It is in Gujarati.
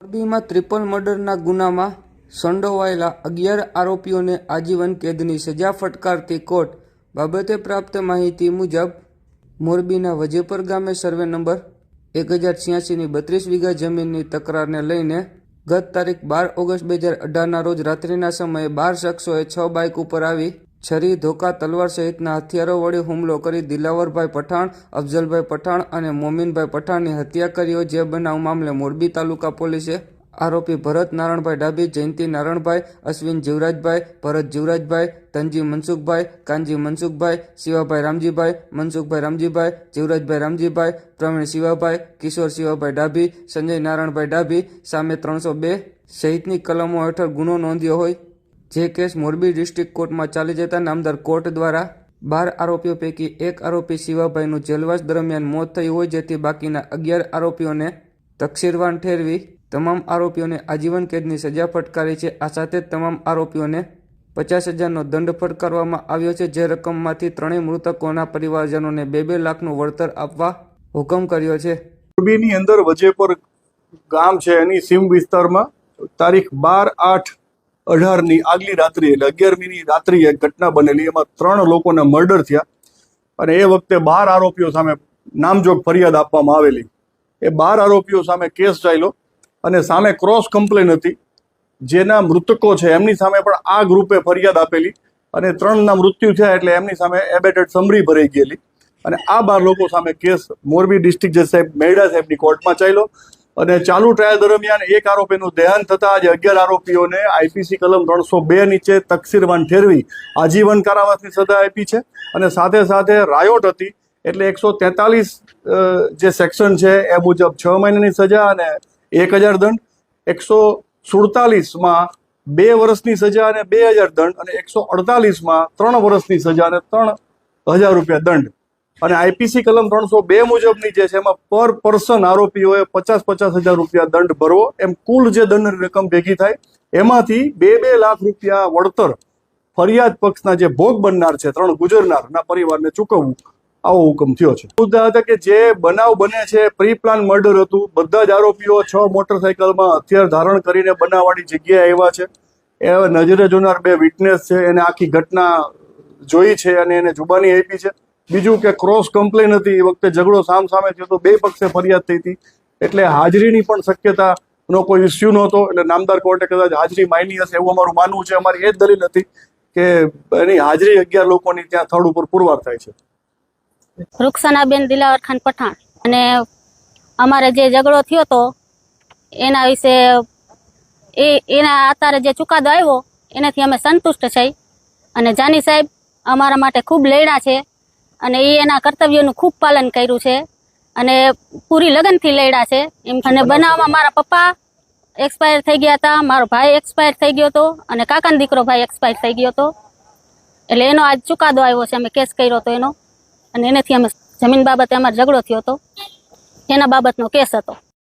મોરબીમાં ત્રિપલ મર્ડરના ગુનામાં સંડોવાયેલા અગિયાર આરોપીઓને આજીવન કેદની સજા ફટકારતી કોર્ટ બાબતે પ્રાપ્ત માહિતી મુજબ મોરબીના વજેપર ગામે સર્વે નંબર એક હજાર છ્યાસીની બત્રીસ વીઘા જમીનની તકરારને લઈને ગત તારીખ બાર ઓગસ્ટ બે હજાર અઢારના રોજ રાત્રિના સમયે બાર શખ્સોએ છ બાઇક ઉપર આવી છરી, ધોકા, તલવાર સહિતના હથિયારો વડે હુમલો કરી દિલાવરભાઈ પઠાણ, અફઝલભાઈ પઠાણ અને મોમીનભાઈ પઠાણની હત્યા કર્યો જે બનાવ મામલે મોરબી તાલુકા પોલીસે આરોપી ભરત નારણભાઈ ડાબી જયંતિ નારણભાઈ, અશ્વિન જીવરાજભાઈ, ભરત જીવરાજભાઈ, તનજી મનસુખભાઈ, કાનજી મનસુખભાઈ, શિવાભાઈ રામજીભાઈ, મનસુખભાઈ રામજીભાઈ, જીવરાજભાઈ રામજીભાઈ, પ્રવીણ શિવાભાઈ, કિશોર શિવાભાઈ ડાભી, સંજય નારાયણભાઈ ડાભી સામે ત્રણસો બે સહિતની કલમો હેઠળ ગુનો નોંધ્યો હોય જે કેસ મોરબી ડિસ્ટ્રિક્ટ કોર્ટમાં ચાલી જતા નામદાર કોર્ટ દ્વારા બાર આરોપીઓ પૈકી એક આરોપી શિવાભાઈનું જેલવાસ દરમિયાન મોત થયું હોય જેથી બાકીના અગિયાર આરોપીઓને તકસીરવાન ઠેરવી તમામ આરોપીઓને આજીવન કેદની સજા ફટકારી છે. આ સાથે તમામ આરોપીઓને પચાસ હજારનો દંડ ફટકારવામાં આવ્યો છે. જે રકમમાંથી ત્રણેય મૃતકોના પરિવારજનોને બે બે લાખનું વળતર આપવા હુકમ કર્યો છે. મોરબીની અંદર વજેપર ગામ છે એની સીમ વિસ્તારમાં તારીખ બાર આઠ અઢારની આગલી રાત્રિ એટલે અગિયારમીની રાત્રિ એક ઘટના બનેલી. એમાં ત્રણ લોકોના મર્ડર થયા અને એ વખતે બાર આરોપીઓ સામે નામજોગ ફરિયાદ આપવામાં આવેલી. એ બાર આરોપીઓ સામે કેસ ચાલ્યો અને સામે ક્રોસ કમ્પ્લેન હતી. જેના મૃતકો છે, એમની સામે પણ આ ગ્રુપે ફરિયાદ આપેલી અને ત્રણના મૃત્યુ થયા એટલે એમની સામે એબેટેડ સમરી ભરાઈ ગયેલી. અને આ બાર લોકો સામે કેસ મોરબી ડિસ્ટ્રિક્ટ જજ સાહેબ, મેરડા સાહેબની કોર્ટમાં ચાલ્યો અને ચાલુ ટ્રાયલ દરમિયાન એક આરોપીનું દેહાંત થતાં આજે અગિયાર આરોપીઓને આઈપીસી કલમ ત્રણસો બે નીચે તકસીરવાન ઠેરવી આજીવન કારાવાસની સજા આપી છે. અને સાથે સાથે રાયોટ હતી, એટલે એકસો તેતાલીસ જે સેક્શન છે એ મુજબ છ મહિનાની સજા અને એક હજાર દંડ. એકસો સુડતાલીસમાં બે વર્ષની સજા અને બે હજાર દંડ અને એકસો અડતાલીસમાં ત્રણ વર્ષની સજા અને ત્રણ હજાર રૂપિયા દંડ. અને આઈપીસી કલમ ત્રણસો બે મુજબની જે છે, એમાં પર પર્સન આરોપીઓએ પચાસ પચાસ હજાર રૂપિયા દંડ ભરવો. એમ કુલ જે દંડની રકમ ભેગી થાય, એમાંથી બે બે લાખ રૂપિયા વળતર ફરિયાદ પક્ષના જે ભોગ બનનાર છે, ત્રણ ગુજરનારના પરિવારને ચૂકવવું, આવો હુકમ થયો છે. મુદ્દા હતા કે જે બનાવ બને છે પ્રી પ્લાન મર્ડર હતું. બધા જ આરોપીઓ છ મોટરસાયકલમાં હથિયાર ધારણ કરીને બનાવવાની જગ્યાએ આવ્યા છે. એ નજરે જોનાર બે વિટનેસ છે, એને આખી ઘટના જોઈ છે અને એને જુબાની આપી છે. બીજું કે ક્રોસ કમ્પ્લેન હતી, એ વખતે ઝઘડો સામ સામે થયો તો બે પક્ષે ફરિયાદ થઈ હતી. એટલે હાજરીની પણ શક્યતા નો કોઈ ઇસ્યુ નહોતો. એટલે નામદાર કોર્ટે કદાચ હાજરી માયની હશે એવું અમારું માનવું છે. અમારી એ જ દલીલ હતી કે એની હાજરી અગિયાર લોકોની ત્યાં સ્થળ ઉપર પુરવાર થાય છે. રૂક્ષાનાબેન દિલાવર ખાન પઠાણ. અને અમારે જે ઝઘડો થયો તો એના વિશે એ, એના અત્યારે જે ચુકાદો આવ્યો, એનાથી અમે સંતુષ્ટ છીએ અને જાની સાહેબ અમારા માટે ખૂબ લેણા છે. અને એ એના કર્તવ્યોનું ખૂબ પાલન કર્યું છે. અને પૂરી લગનથી લડ્યા છે. એમ અને બનાવમાં મારા પપ્પા એક્સપાયર થઈ ગયા હતા. મારો ભાઈ એક્સપાયર થઈ ગયો હતો અને કાકાનો દીકરો ભાઈ એક્સપાયર થઈ ગયો હતો. એટલે એનો આજ ચુકાદો આવ્યો છે. અમે કેસ કર્યો હતો એનો. અને એનેથી અમે જમીન બાબતે અમારો ઝઘડો થયો હતો. એના બાબતનો કેસ હતો.